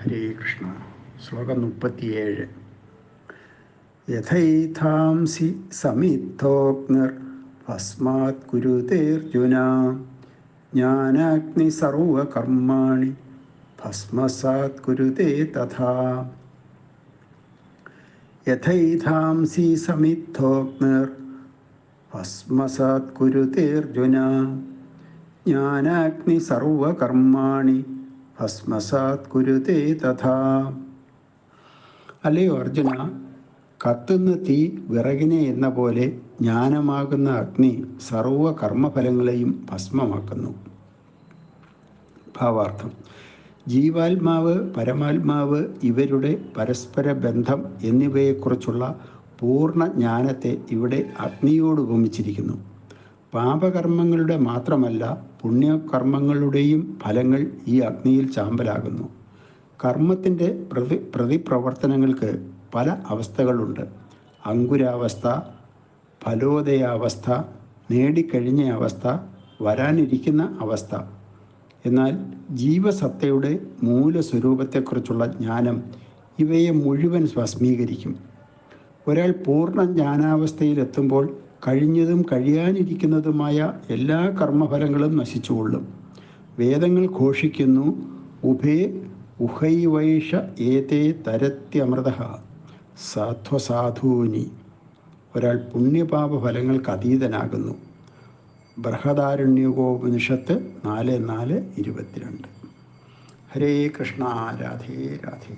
ഹരേ കൃഷ്ണ. ശ്ലോകം മുപ്പത്തിയേഴ്. യഥൈഥാംസി സമിദ്ധോഗ്നിർ ഭസ്മാത് കുരുതേർജുന ജ്ഞാനാഗ്നി സർവകർമാണി ഭസ്മസാത് കുരുതേ തഥാ. യഥൈഥാംസി സമിദ്ധോഗ്നിർ ഭസ്മസാത് കുരുതേർജുന ജ്ഞാനാഗ്നി സർവകർമാണി ഭസ്മസാത് കുരുതേ തഥാ. അല്ലയോ അർജുന കത്തുന്ന തീ വിറകിനെ എന്ന പോലെ ജ്ഞാനമാകുന്ന അഗ്നി സർവ കർമ്മഫലങ്ങളെയും ഭസ്മമാക്കുന്നു. ഭാവാർത്ഥം. ജീവാത്മാവ് പരമാത്മാവ് ഇവരുടെ പരസ്പര ബന്ധം എന്നിവയെക്കുറിച്ചുള്ള പൂർണ ജ്ഞാനത്തെ ഇവിടെ അഗ്നിയോട് ഉപമിച്ചിരിക്കുന്നു പാപകർമ്മങ്ങളുടെ മാത്രമല്ല പുണ്യകർമ്മങ്ങളുടെയും ഫലങ്ങൾ ഈ അഗ്നിയിൽ ചാമ്പലാകുന്നു. കർമ്മത്തിന്റെ പ്രതി പ്രതിപ്രവർത്തനങ്ങൾക്ക് പല അവസ്ഥകളുണ്ട്. അങ്കുരാവസ്ഥ ഫലോദയാവസ്ഥ നേടിക്കഴിഞ്ഞ അവസ്ഥ വരാനിരിക്കുന്ന അവസ്ഥ. എന്നാൽ ജീവസത്തയുടെ മൂലസ്വരൂപത്തെക്കുറിച്ചുള്ള ജ്ഞാനം ഇവയെ മുഴുവൻ ഭസ്മീകരിക്കും. ഒരാൾ പൂർണ ജ്ഞാനാവസ്ഥയിലെത്തുമ്പോൾ കഴിഞ്ഞതും കഴിയാനിരിക്കുന്നതുമായ എല്ലാ കർമ്മഫലങ്ങളും നശിച്ചുകൊള്ളും. വേദങ്ങൾ ഘോഷിക്കുന്നു ഉഭേ ഉഹൈവൈഷ ഏതേ തരത്യമൃത സാധ്വസാധൂനി ഒരാൾ പുണ്യപാപ ഫലങ്ങൾക്ക് അതീതനാകുന്നു ബൃഹദാരണ്യകോപനിഷത്ത് നാല് നാല് ഇരുപത്തിരണ്ട്. ഹരേ കൃഷ്ണ രാധേ രാധേ.